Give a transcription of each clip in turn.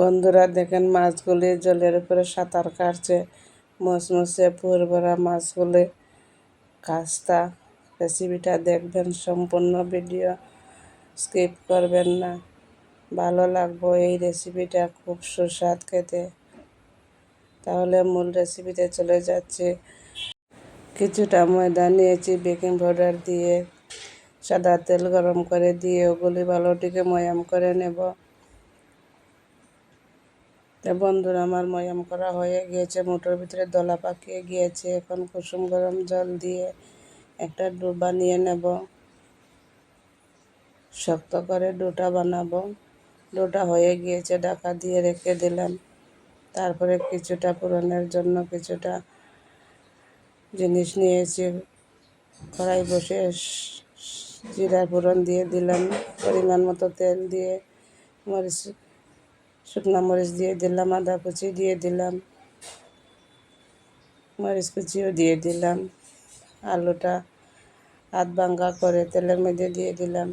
বন্ধুরা, দেখেন মাছগুলি জলের উপরে সাঁতার কাটছে। পুর ভরা মাছগুলি কাস্তা রেসিপিটা দেখবেন, সম্পূর্ণ ভিডিও স্কিপ করবেন না। ভালো লাগবো এই রেসিপিটা, খুব সুস্বাদ খেতে। তাহলে মূল রেসিপিতে চলে যাচ্ছে। কিছুটা ময়দা নিয়েছি, বেকিং পাউডার দিয়ে, সাদা তেল গরম করে দিয়ে, ওগুলি ভালোটিকে ময়াম করে নেব। তো বন্ধুরা, আমার ময়াম করা হয়ে গিয়েছে, মোটর ভিতরে দলা পাকিয়ে গিয়েছে। এখন কুসুম গরম জল দিয়ে একটা ডো বানিয়ে নেব। শক্ত করে ডোটা বানাবো। ডোটা হয়ে গিয়েছে, ঢাকা দিয়ে রেখে দিলাম। তারপরে কিছুটা পূরণের জন্য কিছুটা জিনিস নিয়েছি। কড়াই বসে জিরা পূরণ দিয়ে দিলাম। পরিমাণ মতো তেল দিয়ে মরিচ শুকনো মরিচ দিয়ে দিলাম, আদা কুচি দিয়ে দিলাম, মরিচ কুচিও দিয়ে দিলাম, আলুটা হাত ভাঙ্গা করে তেলের মধ্যে দিয়ে দিলাম।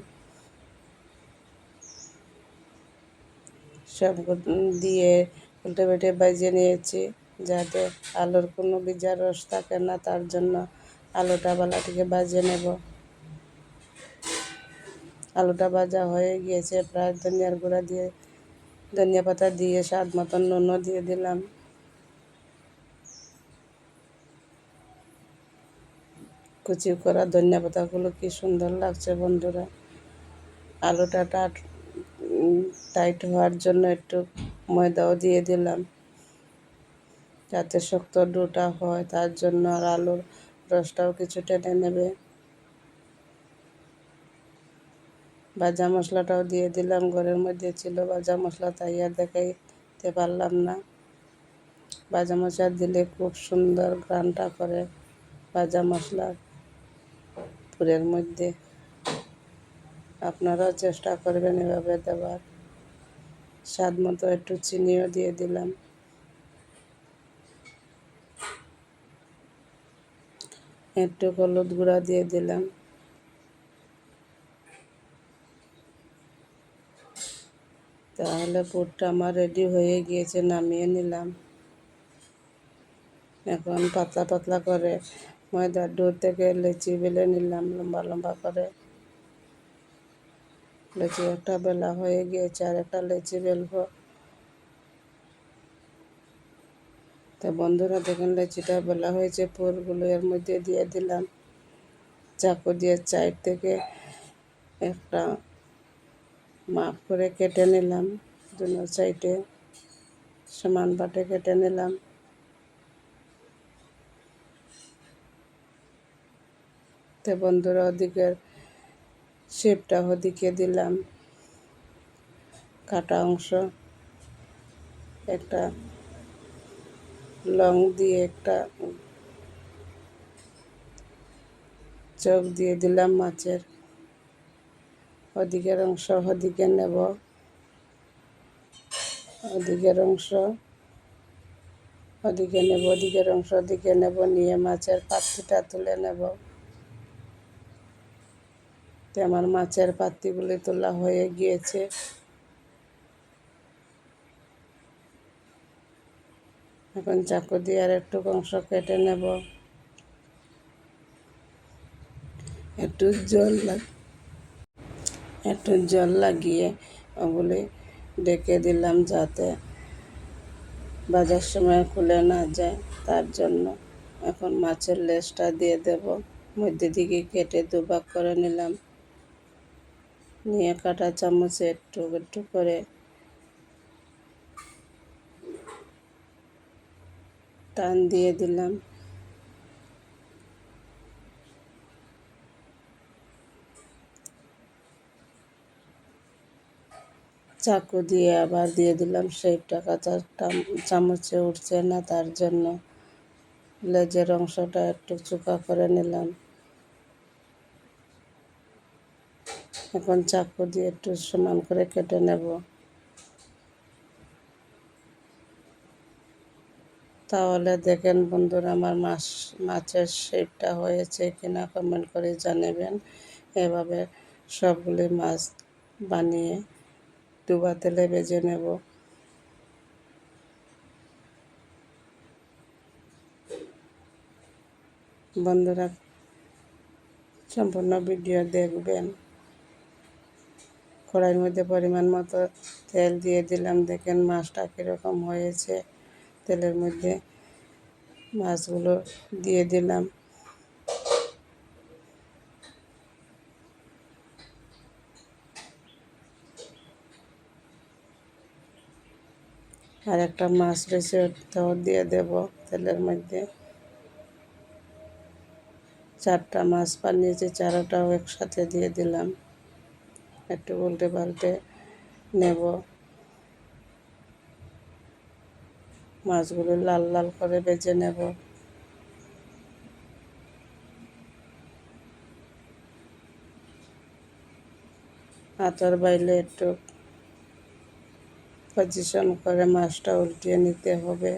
সব দিয়ে উল্টে বেটে বাজিয়ে নিয়েছি যাতে আলুর কোনো বীজার রস থাকে না, তার জন্য আলুটা বালাটিকে বাজিয়ে নেব। আলুটা ভাজা হয়ে গিয়েছে, প্রায় ধনিয়ার গুঁড়া দিয়ে ধনিয়া পাতা দিয়ে, স্বাদ মতন নুনও দিয়ে দিলাম। কুচি করা ধনিয়া পাতাগুলো কি সুন্দর লাগছে বন্ধুরা। আলুটা টাট টাইট হওয়ার জন্য একটু ময়দাও দিয়ে দিলাম। যাতে শক্ত ডোটা হয়, তার জন্য আর আলুর রসটাও কিছু টেনে নেবে। ভাজা মশলাটাও দিয়ে দিলাম, ঘরের মধ্যে ছিল ভাজা মশলা, তাই আর দেখাইতে পারলাম না। ভাজা মশলা দিলে খুব সুন্দর গ্রানটা করে ভাজা মশলা পুরের মধ্যে। আপনারাও চেষ্টা করবেন এভাবে দেওয়ার। স্বাদ মতো একটু চিনিও দিয়ে দিলাম। একটু হলুদ গুঁড়া দিয়ে দিলাম। তাহলে পুরটা আমার রেডি হয়ে গিয়েছে, নামিয়ে নিলাম। এখন পাতলা পাতলা করে ময়দার ডোর থেকে লেচি বেলে নিলাম, লম্বা লম্বা করে। লেচি একটা বেলা হয়ে গিয়েছে আর একটা লেচি বেলবো। তা বন্ধুরা দেখেন, লেচিটা বেলা হয়েছে পুরগুলো এর মধ্যে দিয়ে দিলাম। চাকু দিয়ে চাইড থেকে একটা মাপ করে কেটে নিলাম, দুনো সাইডে সমান বাটে কেটে নিলাম। তো বন্ধুরা ওদিকের শেপটা ওদিকে দিলাম। কাটা অংশ, একটা লং দিয়ে একটা চোখ দিয়ে দিলাম মাছের। ওদিকের অংশ ওদিকে নেব। ওদিকের অংশ ওদিকে নেব ওদিকের অংশ ওদিকে নেব নিয়ে মাছের পাত্রটা তুলে নেব। আমার মাছের পাত্তিগুলি তোলা হয়ে গিয়েছে। এখন চাকু দিয়ে আর একটু অংশ কেটে নেব। একটু জল লাগ একটু জল লাগিয়ে ওগুলি ডেকে দিলাম যাতে বাজার সময় খুলে না যায়। তার জন্য এখন মাছের লেজটা দিয়ে দেব। মধ্যে দিকে কেটে দুভাগ করে নিলাম। নিয়ে কাটা চামচে একটু একটু করে টান দিয়ে দিলাম। চাকু দিয়ে আবার দিয়ে দিলাম শেপটা কাঁচা চামচে উঠছে না, তার জন্য লেজের অংশটা একটু চুকা করে নিলাম। এখন চাকু দিয়ে একটু সমান করে কেটে নেব। তাহলে দেখেন বন্ধুরা, আমার মাছ, মাছের শেপটা হয়েছে কিনা কমেন্ট করে জানাবেন। এভাবে সবগুলি মাছ বানিয়ে ডুবা তেলে বেজে নেব। বন্ধুরা, সম্পূর্ণ ভিডিও দেখবেন। কড়াইয়ের মধ্যে পরিমাণ মতো তেল দিয়ে দিলাম। দেখেন মাছটা কীরকম হয়েছে। তেলের মধ্যে মাছগুলো দিয়ে দিলাম। আর একটা মাছ ওটাও দিয়ে দেব তেলের মধ্যে। চারটা মাছ বানিয়েছি, চারোটাও একসাথে দিয়ে দিলাম। একটু উল্টে পাল্টে নেব। মাছগুলো লাল লাল করে বেজে নেব। আতর বাইলে একটু পজিশন করে মাছটা উল্টিয়ে নিতে হবে।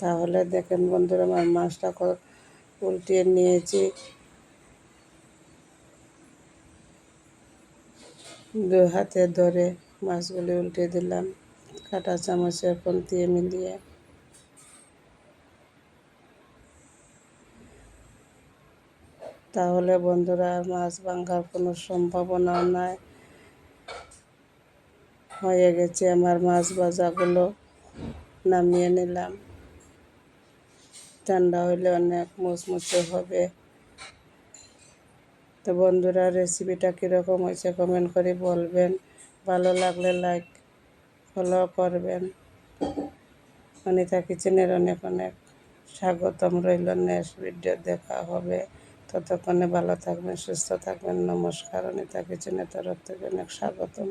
তাহলে দেখেন বন্ধুরা, আমার মাছটা উল্টিয়ে নিয়েছি। দু হাতে ধরে মাছগুলি উল্টে দিলাম, কাটা চামচের দিয়ে মিলিয়ে। তাহলে বন্ধুরা, মাছ ভাঙার কোনো সম্ভাবনা নাই। হয়ে গেছে আমার মাছ ভাজাগুলো। নামিয়ে নিলাম। ঠান্ডা হইলে অনেক মুচমুচে হবে। তো বন্ধুরা রেসিপিটা কীরকম হয়েছে কমেন্ট করে বলবেন। ভালো লাগলে লাইক ফলো করবেন। অনিতা কিচেনের অনেক অনেক স্বাগতম রইল। নেক্সট ভিডিও দেখা হবে। ততক্ষণে ভালো থাকবেন, সুস্থ থাকবেন। নমস্কার। অনিতা কিচেনের তরফ থেকে অনেক স্বাগতম।